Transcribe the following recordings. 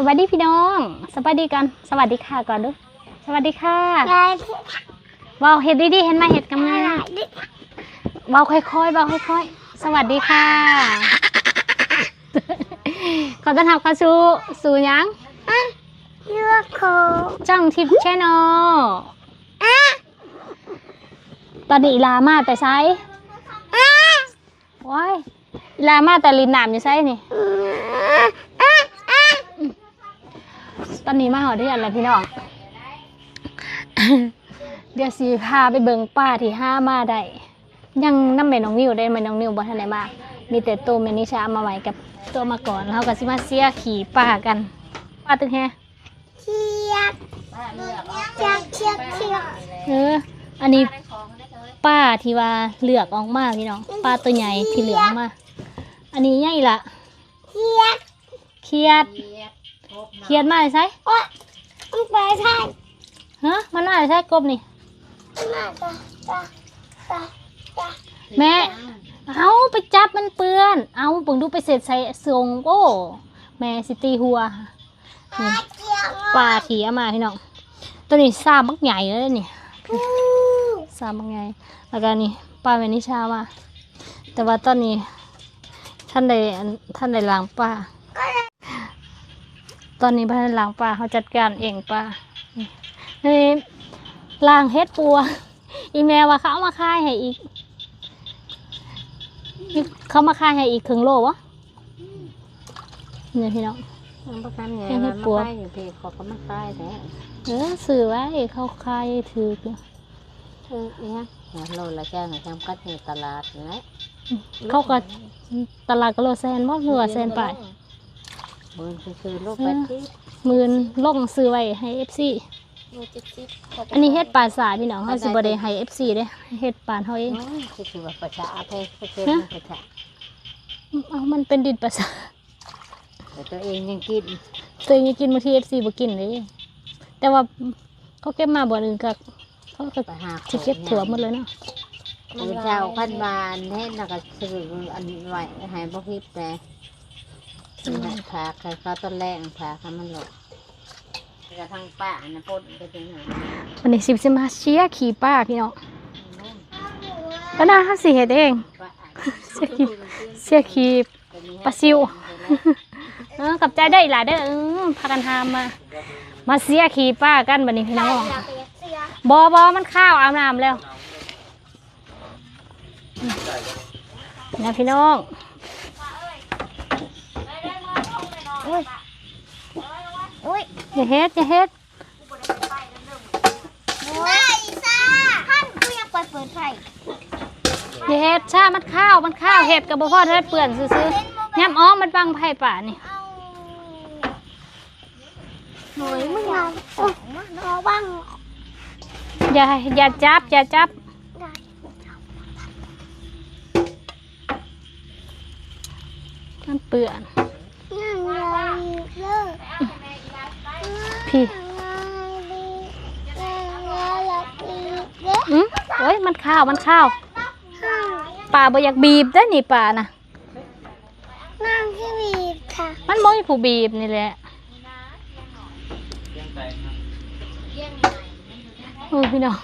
สวัสดีพี่น้อง สวัสดีกัน สวัสดีค่ะก่อนดู สวัสดีค่ะยายเบาเห็ดดีๆเห็นไหมเห็ดกำไงนะเบาค่อยๆเบาค่อยๆ สวัสดีค่ะ ขอต้อนรับเข้าสู่สู่หยังเลือกโคจ้องทิปแชนแนลตอนนี้อีลามาแต่ไซว้ายอีลามาแต่ลินหนามอยู่ไซนี่ ตอนนี้มาหอที่อันแล้วพี่น้อง เดี๋ยวสีพาไปเบิงป้าที่ห้ามาได้ยังน้ำแม่น้องนิวได้แม่น้องนิวบ่ทันได้มามีแต่ตัวแม่นิชามาไว้กับตัวมาก่อนแล้วก็สิมาเสียขี่ป้ากันป้าตึงแฮเชียกเชียกเชียกเชียกเอออันนี้ป้าที่ว่าเหลือกออกมาพี่น้องป้าตัวใหญ่ที่เหลือกออกมา อันนี้ใหญ่ละเชียกเครียด เครียดมากเลยใช่โอ๊ยมันไปใช่ฮะมันน่าจะใช่กบนี่มาจ้ะจ้ะจ้ะจ้ะแม่ เอาไปจับมันเปื้อน เอาเบิ่งดูไปเสร็จใส่ทรงโอ้แม่สิตีหัวอาเชียกปลาถีเอามาพี่น้องตัวนี้ซาบักใหญ่เลยนี่อู้ซาบักใหญ่แล้วก็นี่ปลาเมนิชามาแต่ว่าตอนนี้ท่านใดท่านใดล้างปลาก็เลย ตอนนี้พนันล้างปลาเขาจัดการเองปลานี่นี่ล้างเฮ็ดปัว อีแม่ว่าเขาเอามาขายให้อีก เขามาขายให้อีกครึ่งโลวะเนี่ยพี่น้องมันประกันไงยังให้มันปวกมาใกล้อยู่พี่ขอก็มาใกล้แท้เออสื่อไว้เขาขายถือเออเนี่ยโลละแก้วหน่อยจำกัดในตลาดนะเขาก็ตลาดก็โลแซนบ่เหนือแซนไป เบิร์นคือๆลูกแปดสิบหมื่นล่งซื้อไว้ให้เอฟซีลูกเจ็ดสิบอันนี้เฮ็ดปลาสาพี่น้องเขาสิบ่ได้ให้เอฟซีเด้เฮ็ดปลาเขาเองโอ้ยคือคือว่าประชาเพศประเทศประชาเอามันเป็นดินปลาสาแต่ตัวเองยังกินตัวเองกินบางทีเอฟซีบ่กินเลยแต่ว่าเขาเก็บมาบ่อนอื่นก็เขาก็ไปหาสิเก็บถั่วหมดเลยเนาะเออเจ้าพันบานเฮ็ดน่ะก็ซื้ออันไว้ให้บ่คิดแต่ ผาใครเขาต้นแรกผาเขามันหลดกระทั่งป้านะปนไปถึงไหนวันนี้สิบสิมาเชียร์ขี่ป้าพี่น้องก็น่าถ้าสิเฮ็ดเองป้าเสียขี่เสียขี่ปลาซิวเออกับใจได้หลายเด้อเออพากันทำมา มาเสียขี่ป้ากันบัดนี้พี่น้องเสียบอบอมันข้าวอาบน้ำแล้วนะพี่น้อง อุ้ยอย่าเฮ็ดอย่าเฮ็ดไม่ซ่าท่านกูยังเปิดเปิดไฟอย่าเฮ็ดชามันข้าวมันข้าวเฮ็ดกับบ่พอเธอเปื่อนซื้อๆย้ำอ้อมมันบังไผ่ป่านี่เอาหน่อยมึงเอาโอ้ยเอาบ้างอย่าอย่าจับอย่าจับได้มันเปื่อนนั่งเลยเลิก พี่อืมโอ้ยมันข้าวมันข้าวป่าบ่อยากบีบได้อนี่ป่านะนั่งที่บีบค่ะ มันบ่มีผู้บีบนี่แหละโอ้ยพี่น้อง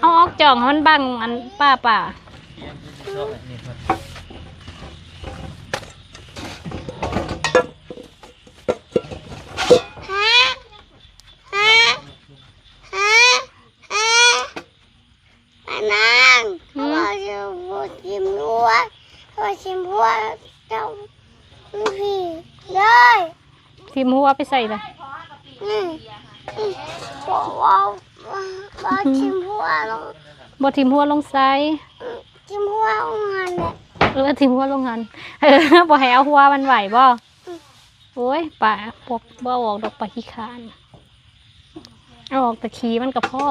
เอาออกจ่องให้มันบังอันป้าป่า ฮะฮะฮะฮะมานั่งเขาบอกจะพูดชิมนัวเขา บอกชิมพัวเจ้าพี่เลยทีมหัวไปใส่เลยนี่บอกว่าบอกชิมพัวลงบ่ทีมหัวลงใส่ชิมพัวลงงานเลยเออทีมหัวลงหันเออบ่ให้เอาหัวมันไหวบ่โอ้ยป่าปกบ่เอาออกดอกปลาขี้คร้านเอาออกแต่ขี้มันกับพ่อ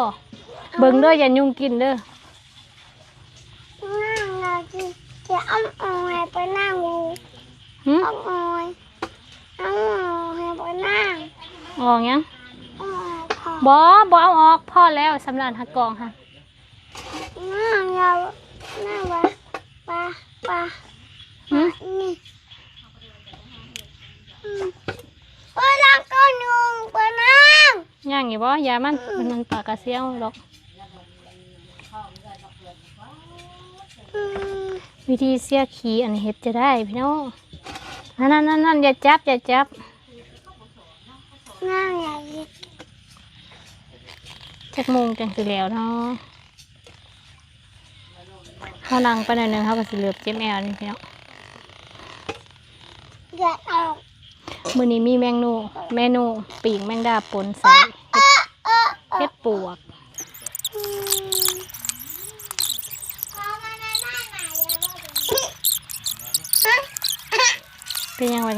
เบิ่งเด้ออย่ายุ่งกินเด้อ นั่งเราจะจะ อ้อมออยไปนั่งดูหึอ้อมออยอ้อมออยไปนั่งออกยังอ้อมออยพอบ่บ่เอาออกพ่อแล้วสำหรับหักกองค่ะนั่งเรานั่งวะปะปะหึนี่อืมย่างอยู่บ่ยามันมันมันปากกระเซียวหรอก อืม วิธีเสียขี้อันนี้เฮ็ดจะได้พี่น้องนั่นนั่นนั่นนั่นอย่าจับอย่าจับง่ายใหญ่จักโมงจังสิแล้วเนาะเขานั่งไปหน่อยหนึงเขาก็สิเหลือบเจ็บแอวนี่พี่น้องใหญ่ออกมื้อนี้มีแมงนูเมนูปีกแมงดาปนใส่เห็ดเออเห็ดปวก อืมเอามาในบ้านไหนอะ เป็นยังไง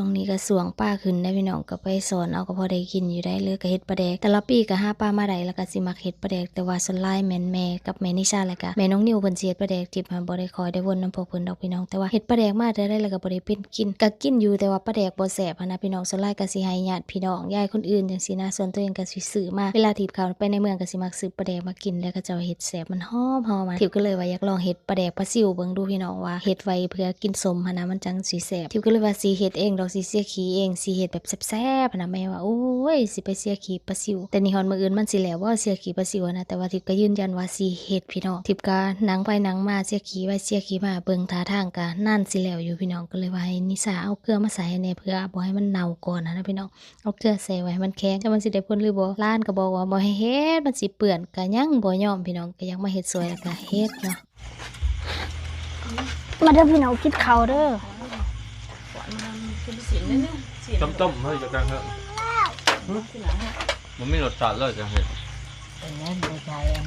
ช่วงนี้ก็สวงป้าขึ้นได้พี่น้องก็ไปสอนเอาก็พอได้กินอยู่ได้เลยก็เฮ็ดปลาแดกแต่ละปีก็หาป้ามาได้แล้วก็สิมักเฮ็ดปลาแดกแต่ว่าส่วนหลายแม่นแม่กับแม่นิชาแล้วก็แม่น้องนิวเพิ่นสิเฮ็ดปลาแดกจิบมาบ่ได้คอยได้วนน้ำพวกเพิ่นดอกพี่น้องแต่ว่าเฮ็ดปลาแดกมาได้แล้วก็บ่ได้เป็นกินก็กินอยู่แต่ว่าปลาแดกบ่แซ่บหั้นนะพี่น้องส่วนหลายก็สิให้ญาติพี่น้องยายคนอื่นจังซี่นะส่วนตัวเองก็สิซื้อมาเวลาทีบเขาไปในเมืองก็สิมักซื้อปลาแดกมากินแล้วก็จะเอาเฮ็ดแซ่บมันหอมหอมอะทิวก็เลยว่าอยากลองเฮ็ดปลาแดกปลาซิวเบิ่งดูพี่น้องว่าเฮ็ดไว้เพื่อกินสมหันนะมันจังสิแซ่บทิวก็เลยว่าสิเฮ็ดเองดอกสิเสียขี้เองสิเฮ็ดแบบแซ่บๆนะแม่ว่าโอ้ยสิไปเสียขี้ปลาซิว แต่นี่ฮอนมื้ออื่นมันสิแล้วว่าเสียขี้ปลาซิวนะแต่ว่าทิวก็ยืนยันว่าสิเฮ็ดพี่น้องทิวก็นังไปนังมาเสียขี้ไว้เสียขี้มาเบิ่งท่าทางก็นั่นสิแล้วอยู่พี่น้องก็เลยว่าให้นิสาเอาเกลือมาใส่ในเพื่อบ่ให้มันเน่าก่อนนะนะพี่น้องเอาเกลือใส่ไว้ให้มันแข็งจะมันสิได้ผลหรือบ่ร้านก็บอกว่าบ่ให้เฮ็ดมันสิเปื้อนก็ยังบ่ยอมพี่น้องก็ยังมาเฮ็ดสวยแล้วก็เฮ็ดเนาะมาเด้อพี่น้องกินข้าเด้อ ต้มต้มๆเฮ้ยจะกันเถอะมันไม่รสชาติเลยจังเห็ดเป็นเงินในใจอัน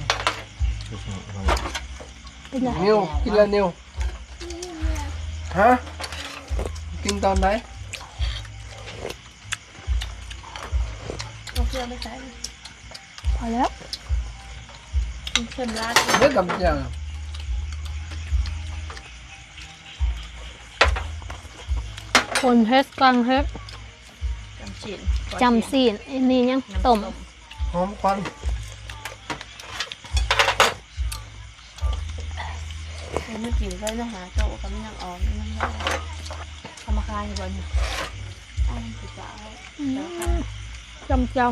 เป็นไงนิวกินแล้วนิวฮะกินตอนไหนพอแล้วเลิกกับเจ้า คนเฮ็ดกลางเฮ็ดจำศีลอันนี้ยังต้มหอมควันไม่กินก็จะหาโต๊ะก็ไม่ยังออกไม่ยังได้ทำมาคายอยู่บนอันสิจ้าจำเจ้า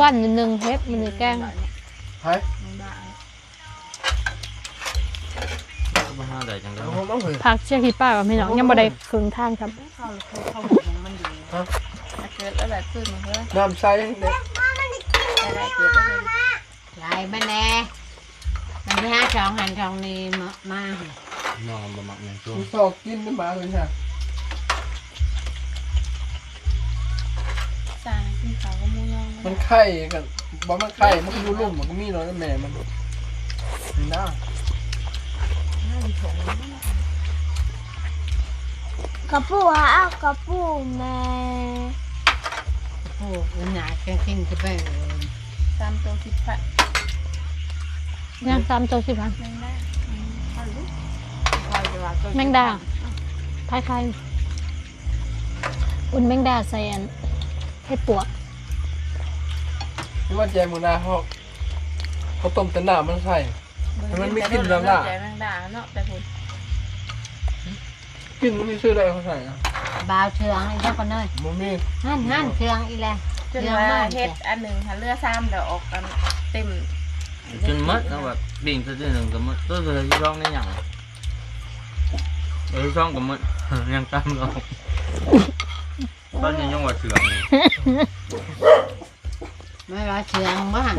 วันหนึ่งเฮ็ดมันนี่แกงหายไม่ มาห้าได้จังได้หอมต้องเหรอผักเชี่ยขี้ป้ากับพี่น้องยังบ่ได้ครึ่งทางครับเข้าคือเข้าหมูมันดีถ้าเกิดอะไรขึ้นมาเพื่อน้ำใส่เด็กอะไรเกิดก็เป็นลายมันแน่มันไม่ห้าช่องหันช่องนี้มามาน้องบะหมักแมงส้มกูสอกกินได้มาเลยค่ะสร้างขึ้นเขาก็มูยองมันไข่กันบ่มันไข่มันก็อยู่ลุ่มมันก็มีน้อยแม่มันนี่ นะกระปูเอากระปูแม่โอ้โหหนาแค่ขึ้นจะไปตามตัวคิดผัดย่างสามตัวสิพันแมงดาเข้าดูเข้าจะว่าแมงดาคล้ายๆอุ่นแมงดาใส่อันเฮ็ดปวกที่ว่าแจมือนาเขาเขาต้มแต่หน้ำมันใส่ มันไม่กินแล้วล่ะใจแมงดาเนาะแต่คุณกินมันมีชื่ออะไรเขาใส่อะบาวเชืองอีกแล้วก็เนยมันมีหั่นหั่นเชืองอีแล้วจนว่าเฮ็ดอันหนึ่งค่ะเลือซ้ำเดี๋ยวออกกันเต็ม จนหมดแล้วแบบบิ่งตัวที่หนึ่งก็หมดตัวที่ช่องนี่อย่างเออช่องก็หมดยังตามเราตอนนี้ยังว่าเถื่อนอยู่ไม่ว่าเชืองบ้าง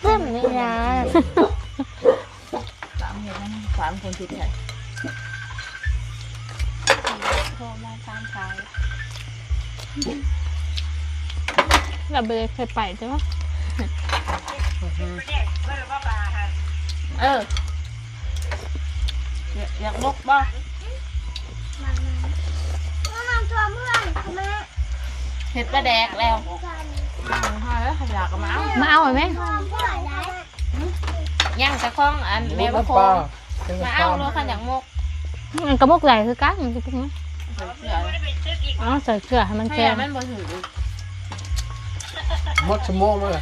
เพิ่มไม่ได้สามเห็ดนั่นสามคนผิดเลยโทรมาตามขายเราไปเคยไปใช่ปะเอออยากอยากลกบ่มามาตัวเพื่อนแม่เห็ดปลาแดกแล้ว หาแล้วขยะก็มาเอามาเอาไหมตัวเพื่อนแล้วย่างจะคล้องอันแม่ลูบ่กโคปลางมาเอาโลขันอย่างมกมันกระมกไหลคือกันมันจะเป็นไงเสืออ๋อใส่เกลือให้มันให้แข็งมันบ่ถือมดชั่วโมงเลย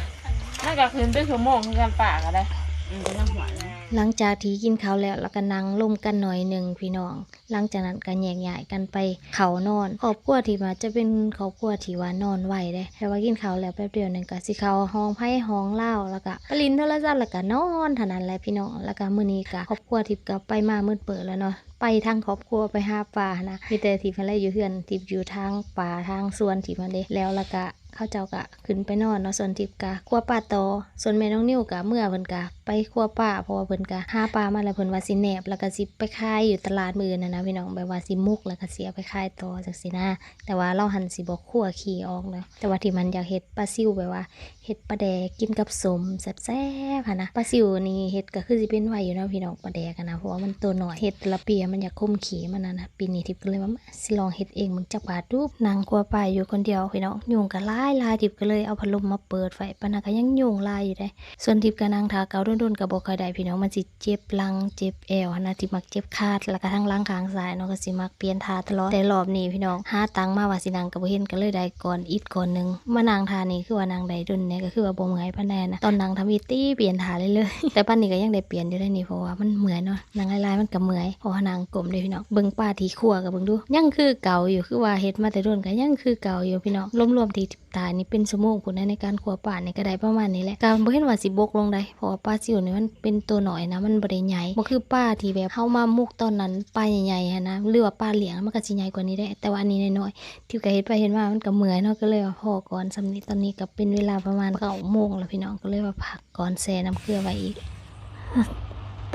น่าจะคืนเป็นชั่วโมงคือกันปากก็ได้อืมเป็นน้ำหัวนะ หลังจากที่กินข้าวแล้วแล้วก็นั่งล่มกันหน่อยหนึ่งพี่น้อง หลังจากนั้นก็แยกย้ายกันไปเขานอนครอบครัวที่มาจะเป็นครอบครัวที่ว่านอนไหวเด้แต่ว่ากินข้าวแล้วแป๊บเดียวหนึงก็สิเข้าห้องไผ่ห้องเล่าแล้วก็ปลินโทรศัพท์แล้วก็นอนเท่านั้นแหละพี่น้องแล้วก็มื้อนี้ก็ครอบครัวทิพย์ก็ไปมามืดเปิดแล้วเนาะไปทางครอบครัวไปหาปลานะมีแต่ทิพย์อะไรอยู่เฮือนทิพย์อยู่ทางป่าทางสวนทิพย์มันเด้แล้วแล้วก็เข้าเจ้าก็ขึ้นไปนอนเนาะส่วนทิพย์ก็คั่วปลาโตอส่วนแม่น้องนิ้วก็เมื่อเพิ่นก็ ไปคั่วปลาเพราะว่าเพิ่นก็หาปลามาแล้วเพิ่นว่าสิแหนบแล้วก็สิไปขายอยู่ตลาดมือนั่นะพี่น้องแบบว่าสิมุกแล้วก็เสิเอาไปขายต่อจังซี่นะแต่ว่าเราหันสิบ่คั่วขี้ออกเนาะแต่ว่าที่มันอยากเฮ็ดปลาซิวแบบว่าเฮ็ดปลาแดกกินกับสมแซ่บๆหันนะปลาซิวนี่เฮ็ดก็คือสิเป็นไว้อยู่นะพี่น้องปลาแดกนะเพราะว่ามันตัวหน้อยเฮ็ดแต่ละปีมันอยากคุ้มขี้มันนะนะปีนี้ทิพย์ก็เลยว่าสิลองเฮ็ดเองมึงจักบาดูนางกลัวปลาอยู่คนเดียวพี่น้องยุงก็หลายลายทิพย์ก็เลยเอาพัดลมมาเปิดไว้ปานนั้นก็ยังยุงหลายอยู่ได้ส่วนทิพย์ก็นางทาเกาโดนๆก็บ่ค่อยได้พี่น้องมันสิเจ็บลังเจ็บแอวหั้นะที่มักเจ็บคาดแล้วก็ทั้งหลังข้างซ้ายเนาะก็สิมักเปลี่ยนทาตลอดแต่รอบนี้พี่น้องหาตังมาว่าสินางก็บ่เห็นก็เลยได้ก่อนอีกก่อนหนึงมานางทานี่คือว่านางได้ดุนเนี่ยก็คือว่าบ่เมื่อยปานใดนะตอนนางทำอีตี้เปลี่ยนทาเลยเลยแต่ปานนี้ก็ยังได้เปลี่ยนอยู่ได้นี่เพราะว่ามันเหมือยเนาะนางลายๆมันก็เมื่อยเพราะว่านางกลมเด้พี่น้องเบิ่งป้าที่ครัวก็เบิ่งดูยังคือเก่าอยู่คือว่าเฮ็ดมาแต่โดนก็ยังคือเก่าอยู่พี่น้องรวมๆที่ตานี่เป็นชั่วโมงพุ่นนะในการครัวป่านี่ก็ได้ประมาณนี้แหละก็บ่เห็นว่าสิบกลงได้เพราะว่าป้าซิวนี่มันเป็นตัวหน่อยนะมันบ่ได้ใหญ่บ่คือป้าที่แบบเฮามามุกตอนนั้นป้าใหญ่ๆหันนะหรือว่าป้าเหลียงมันก็สิใหญ่กว่านี้ได้ แต่ว่าอันนี้น้อยๆที่ก็เฮ็ดไปเห็นมามันก็เหมือยเนาะก็เลยว่าพอก่อนสำนีตอนนี้ก็เป็นเวลาประมาณ9โมงแล้วพี่น้องก็เลยว่าพักก่อนแช่น้ำเกลือไว้อีก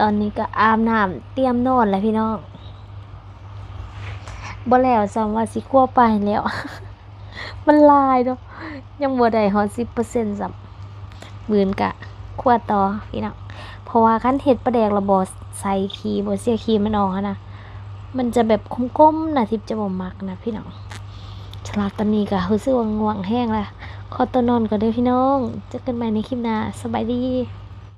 ตอนนี้ก็อาบน้ำเตรียมนอนแล้วพี่น้องบ่แล้วซ้ำว่าสิคั่วไปแล้ว มันลายเนาะยังบ่ได้ฮอด10%ซ้ำบืนกะ ขวดต่อพี่น้องเพราะว่าขันเห็ดปลาแดกระบอใส่ขี้บ่เสียคีมันออกนะมันจะแบบก้มๆนะทิพย์จะบ่มักนะพี่น้องฉลาดตอนนี้ก็รู้สึกว่าง่วงแห้งแล้วขอตัวนอนก่อนเด้อพี่น้องเจอกันใหม่ในคลิปหน้าสบายดี